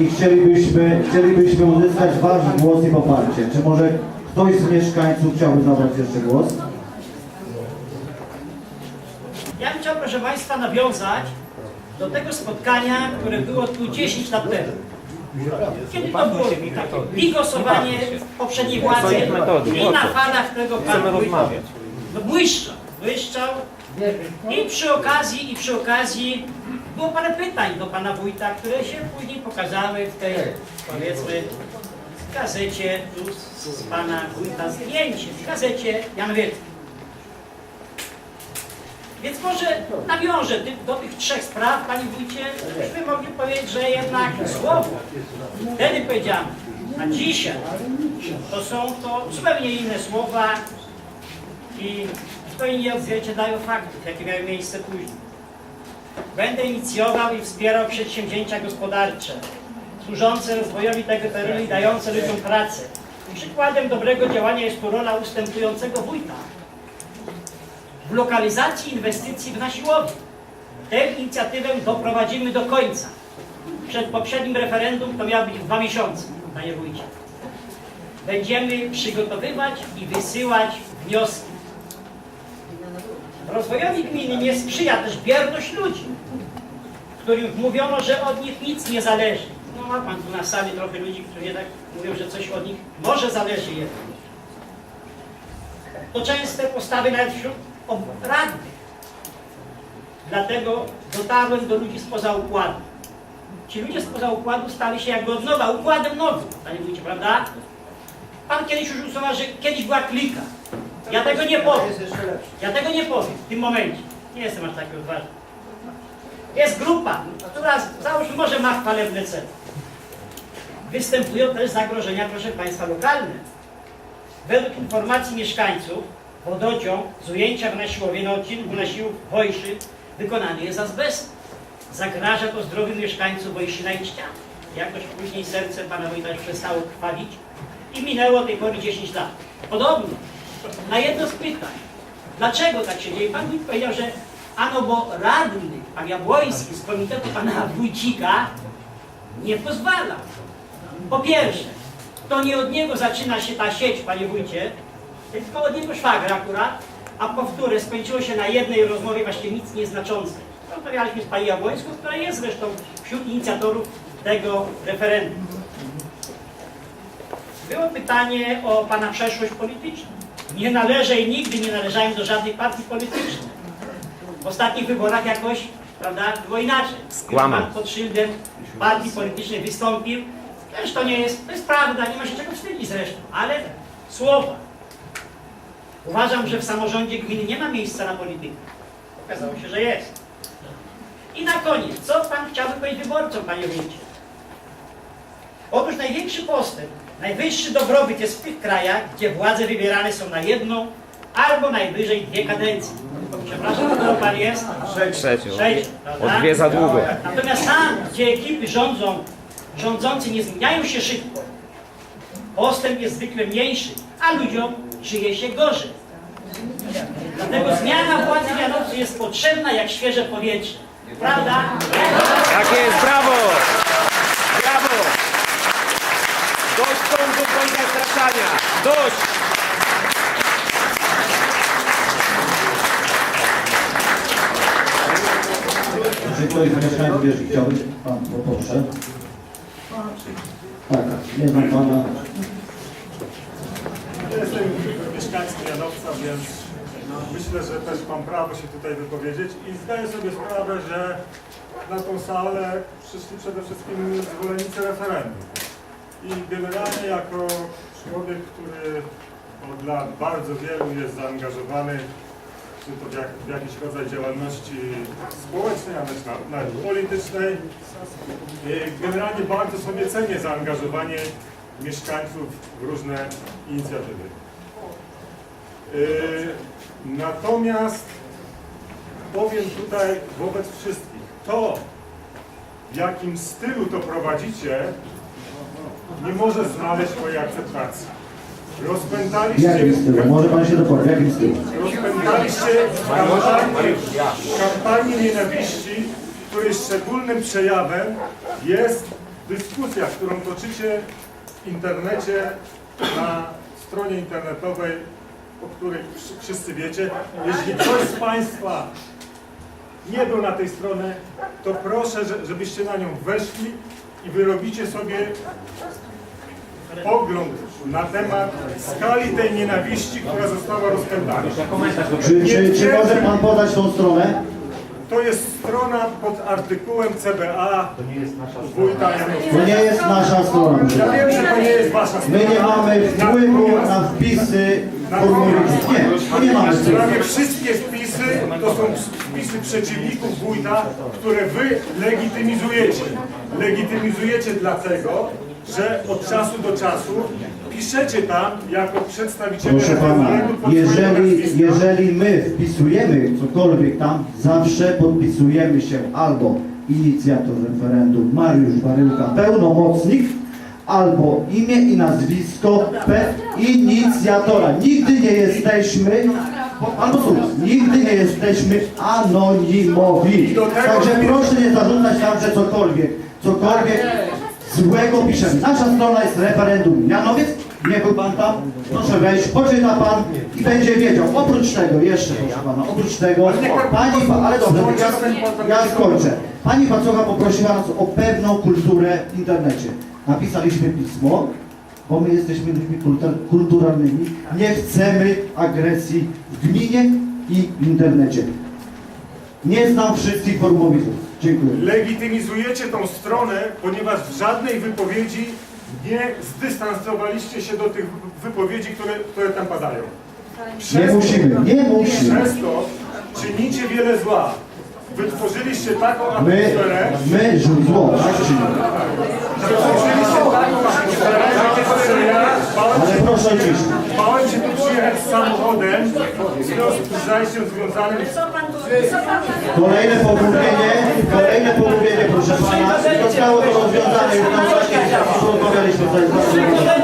i chcielibyśmy, chcielibyśmy uzyskać Wasz głos i poparcie. Czy może ktoś z mieszkańców chciałby zabrać jeszcze głos? Ja bym chciał, proszę Państwa, nawiązać do tego spotkania, które było tu 10 lat temu. Kiedy to było takie bigosowanie poprzedniej władzy i na falach tego Pan Wójt błyszczał i przy okazji, i przy okazji było parę pytań do Pana Wójta, które się później pokazały w tej, powiedzmy, gazecie, tu z, Pana Wójta zdjęcie, w gazecie Janowieckiej. Więc może nawiążę do tych trzech spraw, Panie Wójcie, żebyśmy mogli powiedzieć, że jednak słowo, wtedy powiedziałem, a dzisiaj to są to zupełnie inne słowa i zupełnie nie odzwierciedlają faktów, jakie miały miejsce później. Będę inicjował i wspierał przedsięwzięcia gospodarcze służące rozwojowi tego terenu i dające ludziom pracę. Przykładem dobrego działania jest tu rola ustępującego wójta w lokalizacji inwestycji w Nasiłowie. Tę inicjatywę doprowadzimy do końca. Przed poprzednim referendum to miało być dwa miesiące, panie wójcie. Będziemy przygotowywać i wysyłać wnioski. Rozwojowi gminy nie sprzyja też bierność ludzi, którym mówiono, że od nich nic nie zależy. No ma pan tu na sali trochę ludzi, którzy jednak mówią, że coś od nich może zależy jednak. To częste postawy nawet wśród radnych. Dlatego dotarłem do ludzi spoza układu. Ci ludzie spoza układu stali się jakby od nowa, układem nowym, panie wójcie, prawda? Pan kiedyś już usuwa, że kiedyś była klika. Ja tego nie powiem. Ja tego nie powiem w tym momencie. Nie jestem aż taki odważny. Jest grupa, która załóżmy może ma chwalebne cele. Występują też zagrożenia, proszę Państwa, lokalne. Według informacji mieszkańców wodociąg z ujęcia w Nasiłowie na odcinku Nasiłów Wojszy wykonany jest z azbestu. Zagraża to zdrowiu mieszkańców Wojszyna i Ścian. Jakoś później serce Pana Wojta już przestało krwawić i minęło tej pory 10 lat. Podobno, na jedno z pytań, dlaczego tak się dzieje, Pan Wójt powiedział, że ano bo radny, Pan Jabłoński z komitetu Pana Wójcika nie pozwala. Po pierwsze, to nie od niego zaczyna się ta sieć, panie wójcie, tylko od niego szwagra akurat, a powtórę skończyło się na jednej rozmowie właśnie nic nieznaczącej. Rozmawialiśmy z pani Jabłońską, która jest zresztą wśród inicjatorów tego referendum. Było pytanie o pana przeszłość polityczną. Nie należę i nigdy nie należałem do żadnej partii politycznej. W ostatnich wyborach jakoś, prawda, było inaczej. Skłamał. Pan pod szyldem partii politycznej wystąpił. Też to nie jest, to jest prawda, nie ma się czego wstydzić zresztą, ale słowa. Uważam, że w samorządzie gminy nie ma miejsca na politykę. Okazało się, że jest. I na koniec, co Pan chciałby powiedzieć wyborcom, Panie Wójcie? Otóż największy postęp, najwyższy dobrobyt jest w tych krajach, gdzie władze wybierane są na jedną albo najwyżej dwie kadencje. Przepraszam, kto Pan jest? Trzecią. O dwie za długo. Natomiast tam, gdzie ekipy rządzą, rządzący nie zmieniają się szybko, postęp jest zwykle mniejszy, a ludziom żyje się gorzej. Dlatego zmiana władzy w Janowcu jest potrzebna jak świeże powietrze. Prawda? Tak jest! Brawo! Dość sądu straszania! Dość! Czy ktoś z mieszkańców jeszcze chciałby? Pan, poproszę. Tak, nie znam Pana. Jestem mieszkańcem Janowca, więc myślę, że też mam prawo się tutaj wypowiedzieć i zdaję sobie sprawę, że na tą salę przyszli przede wszystkim zwolennicy referendum. I generalnie jako człowiek, który od lat bardzo wielu jest zaangażowany czy to w, jak, w jakiś rodzaj działalności społecznej, a też na- nawet politycznej, generalnie bardzo sobie cenię zaangażowanie mieszkańców w różne inicjatywy. Y, Natomiast powiem tutaj wobec wszystkich, to w jakim stylu to prowadzicie, nie może znaleźć mojej akceptacji. Rozpętaliście, jakim stylu? Może Pan się dopowie, w jakim stylu? rozpętaliście kampanię, kampanię nienawiści, której szczególnym przejawem jest dyskusja, którą toczycie w internecie, na stronie internetowej, o której wsz- wszyscy wiecie, jeśli ktoś z Państwa nie był na tej stronie, to proszę, że- żebyście na nią weszli i wyrobicie sobie pogląd na temat skali tej nienawiści, która została rozpętana. Czy, czy, czy może pan podać tą stronę? To jest strona pod artykułem CBA wójta Janowskiego. To nie jest nasza strona. Ja wiem, że to nie jest wasza strona. My nie mamy wpływu na wpisy formułów. Nie, nie mamy wpływu. Prawie wszystkie wpisy to są wpisy przeciwników wójta, które wy legitymizujecie. Legitymizujecie dlatego, że od czasu do czasu piszecie tam jako przedstawiciele Proszę pana, jeżeli, jeżeli my wpisujemy cokolwiek tam, zawsze podpisujemy się albo inicjator referendum Mariusz Baryłka, pełnomocnik, albo imię i nazwisko pe inicjatora. Nigdy nie jesteśmy, albo słuch, nigdy nie jesteśmy anonimowi. Także proszę nie zarzucać nam, że cokolwiek, cokolwiek złego piszemy. Nasza strona jest referendum Janowiec, nie był pan tam, proszę wejść, poczyta pan i będzie wiedział. Oprócz tego, jeszcze proszę pana, oprócz tego, pani, pa- ale dobrze, ja, ja skończę. Pani Pacocha poprosiła nas o pewną kulturę w internecie. Napisaliśmy pismo, bo my jesteśmy ludźmi kultur- kulturalnymi. Nie chcemy agresji w gminie i w internecie. Nie znam wszystkich formułowizów. Dziękuję. Legitymizujecie tą stronę, ponieważ w żadnej wypowiedzi nie zdystansowaliście się do tych wypowiedzi, które, które tam padają. Nie musimy, nie musimy. Przez to czynicie wiele zła. Wytworzyliście taką My, atmosferę, my, zło, tak czy nie? wytworzyliście taką atmosferę, że ja Ale proszę o ciszę. Bałem się tu przyjechać samochodem w związku z zajściem związanym z Kolejne pomówienie, kolejne pomówienie, proszę pana. Zostało to rozwiązane już na właśnie, rozmawialiśmy tutaj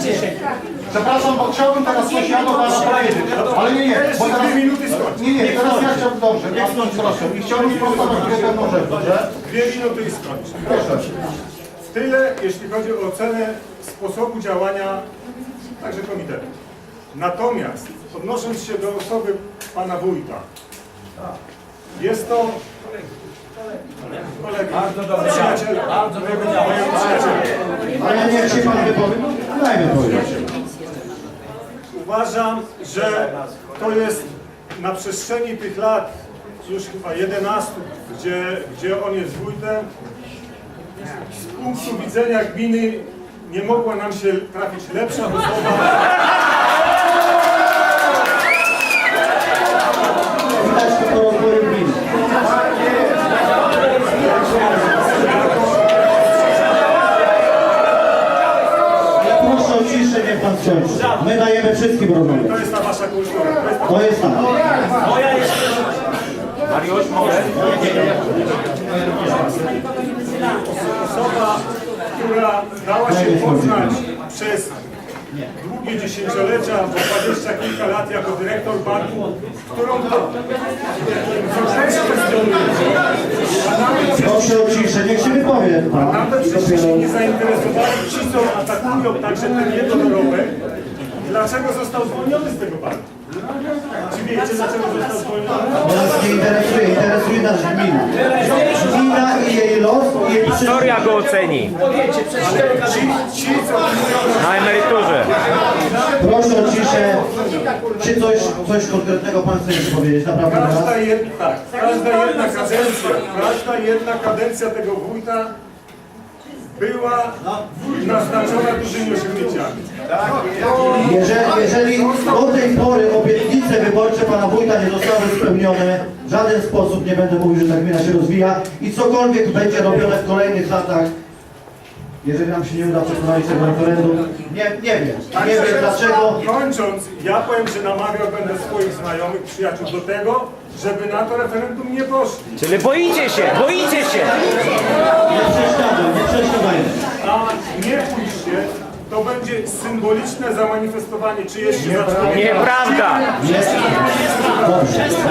z Przepraszam, bo chciałbym teraz coś ja do pana powiedzieć. Ale nie, nie, bo teraz... dwie minuty skończę. Nie, nie, teraz ja chciałbym, dobrze, bardzo proszę. I chciałbym sprostować jedną rzecz, dobrze? Dwie minuty i skończę. Proszę. Tyle, jeśli chodzi o ocenę sposobu działania także komitetu. Natomiast odnosząc się do osoby pana wójta, jest to kolega, przyjaciel, mojego mojego przyjaciela. Ale niech się pan wypowie. Dajmy powiedzieć. Uważam, że to jest na przestrzeni tych lat, już chyba 11, gdzie, gdzie on jest wójtem, z punktu widzenia gminy nie mogła nam się trafić lepsza osoba. Widać tylko rozwoju gminy. Proszę o skończy. My dajemy wszystkim To rozmawiać. jest ta wasza kultura. To jest ta To jest tak. Mariusz, mogę? osoba, która dała się poznać przez długie dziesięciolecia, bo dwadzieścia kilka lat jako dyrektor banku, którą to Proszę o ciszę, niech się wypowie żeście dopiero... się nie zainteresowali, ci co atakują także ten jednodorobek, dlaczego został zwolniony z tego banku? Czy wiecie dlaczego został zwolniony? Bo nas nie interesuje, interesuje nas gmina. Gmina i jej los, i jej przyszłość. Historia go oceni. Ci, ci co mówią, Na emeryturze. Proszę o ciszę. Czy coś, coś konkretnego pan chce jeszcze powiedzieć? Naprawdę każda jedna, tak, każda jedna kadencja, każda jedna kadencja tego wójta była naznaczona dużymi osiągnięciami. Jeżeli, jeżeli do tej pory obietnice wyborcze pana wójta nie zostały spełnione, w żaden sposób nie będę mówił, że ta gmina się rozwija i cokolwiek będzie robione w kolejnych latach, jeżeli nam się nie uda przeprowadzić tego referendum, nie, nie wiem. Nie wiem dlaczego. Kończąc, ja powiem, że namawiał będę swoich znajomych, przyjaciół do tego, żeby na to referendum nie poszli. Czyli boicie się, boicie się. Nie przeszkadzaj, nie przeszkadzaj. A nie pójście to będzie symboliczne zamanifestowanie czyjeś człowieka. Nieprawda!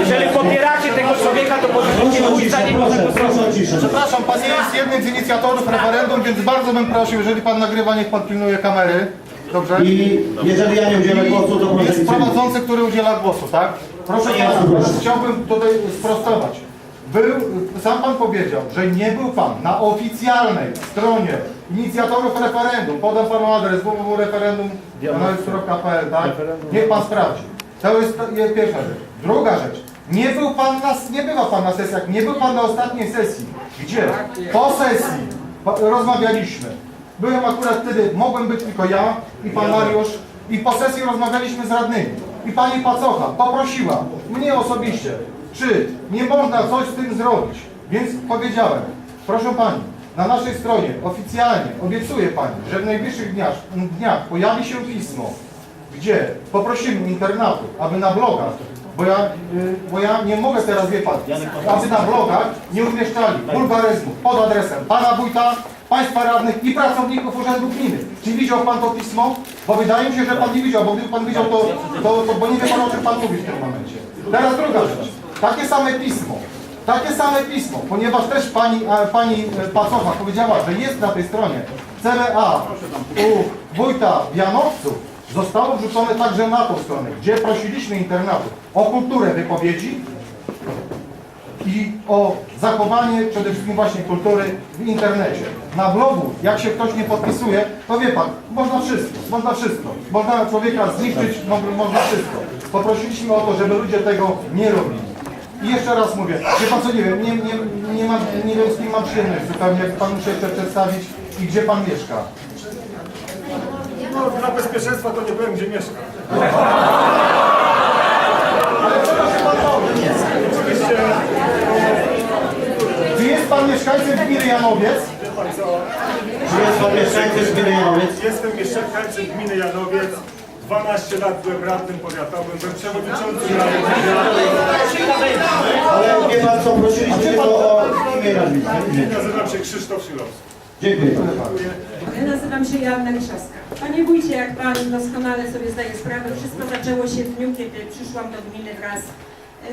Jeżeli popieracie tego człowieka, to powinniście Proszę o pójść za ciszę, niego proszę, zagłosować. proszę o ciszę. Przepraszam, pan nie jest jednym z inicjatorów referendum, więc bardzo bym prosił, jeżeli pan nagrywa, niech pan pilnuje kamery. Dobrze? I jeżeli ja nie udzielę głosu, to proszę Jest nic nie prowadzący, który udziela głosu, tak? Proszę Nie, pana, chciałbym tutaj sprostować. Był, sam pan powiedział, że nie był pan na oficjalnej stronie inicjatorów referendum. Podam panu adres www.referendum.pl, tak? Niech pan sprawdzi. To jest, to jest pierwsza rzecz. Druga rzecz. Nie był pan na, nie bywa pan na sesjach, nie był pan na ostatniej sesji. Gdzie? Po sesji rozmawialiśmy. Byłem akurat wtedy, mogłem być tylko ja i pan Mariusz i po sesji rozmawialiśmy z radnymi. I pani Pacocha poprosiła mnie osobiście, czy nie można coś z tym zrobić. Więc powiedziałem, proszę pani, na naszej stronie oficjalnie obiecuję pani, że w najbliższych dniach, dniach pojawi się pismo, gdzie poprosimy internatów, aby na blogach, bo ja, y, bo ja nie mogę teraz, wie pan, aby na blogach nie umieszczali wulgaryzmów pod adresem pana wójta, państwa radnych i pracowników urzędu gminy. Czy widział pan to pismo? Bo wydaje mi się, że pan nie widział, bo gdyby pan widział to, to, to bo nie wie pan o czym pan mówi w tym momencie. Teraz druga rzecz. Takie same pismo, takie same pismo, ponieważ też pani, a, pani e, Pacowa powiedziała, że jest na tej stronie CBA u wójta w Janowcu, zostało wrzucone także na tą stronę, gdzie prosiliśmy internatów o kulturę wypowiedzi i o zachowanie przede wszystkim właśnie kultury w internecie. Na blogu, jak się ktoś nie podpisuje, to wie pan, można wszystko, można wszystko. Można człowieka zniszczyć, mo- można wszystko. Poprosiliśmy o to, żeby ludzie tego nie robili. I jeszcze raz mówię, wie pan co, nie wiem, nie, nie, nie, mam, nie wiem z kim mam przyjemność zupełnie, pan muszę jeszcze przedstawić i gdzie pan mieszka. No, dla bezpieczeństwa to nie powiem, gdzie mieszka. Oczywiście, Czy jest pan mieszkańcem gminy Janowiec? Czy jest pan mieszkańcem gminy Janowiec? jestem mieszkańcem gminy Janowiec. 12 lat byłem radnym powiatowym, byłem przewodniczącym Rady Powiatu. Ale wie pan co, prosiliśmy o imię. Nazywam się Krzysztof Szylowski. Dziękuję. Ja nazywam się Joanna Liszowska. Panie wójcie, jak pan doskonale sobie zdaje sprawę, wszystko zaczęło się w dniu, kiedy przyszłam do gminy wraz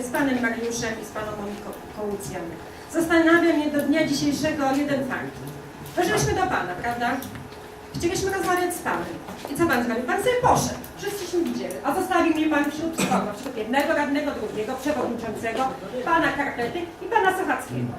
z panem Mariuszem i z paną Moniką Kołucjan. Zastanawia mnie do dnia dzisiejszego jeden fakt. Weszliśmy do pana, prawda? Chcieliśmy rozmawiać z panem. I co pan zrobił? Pan sobie poszedł. Wszyscyśmy widzieli. A zostawił mnie pan wśród kogo? Wśród jednego radnego, drugiego, przewodniczącego, pana Karpety i pana Sochackiego.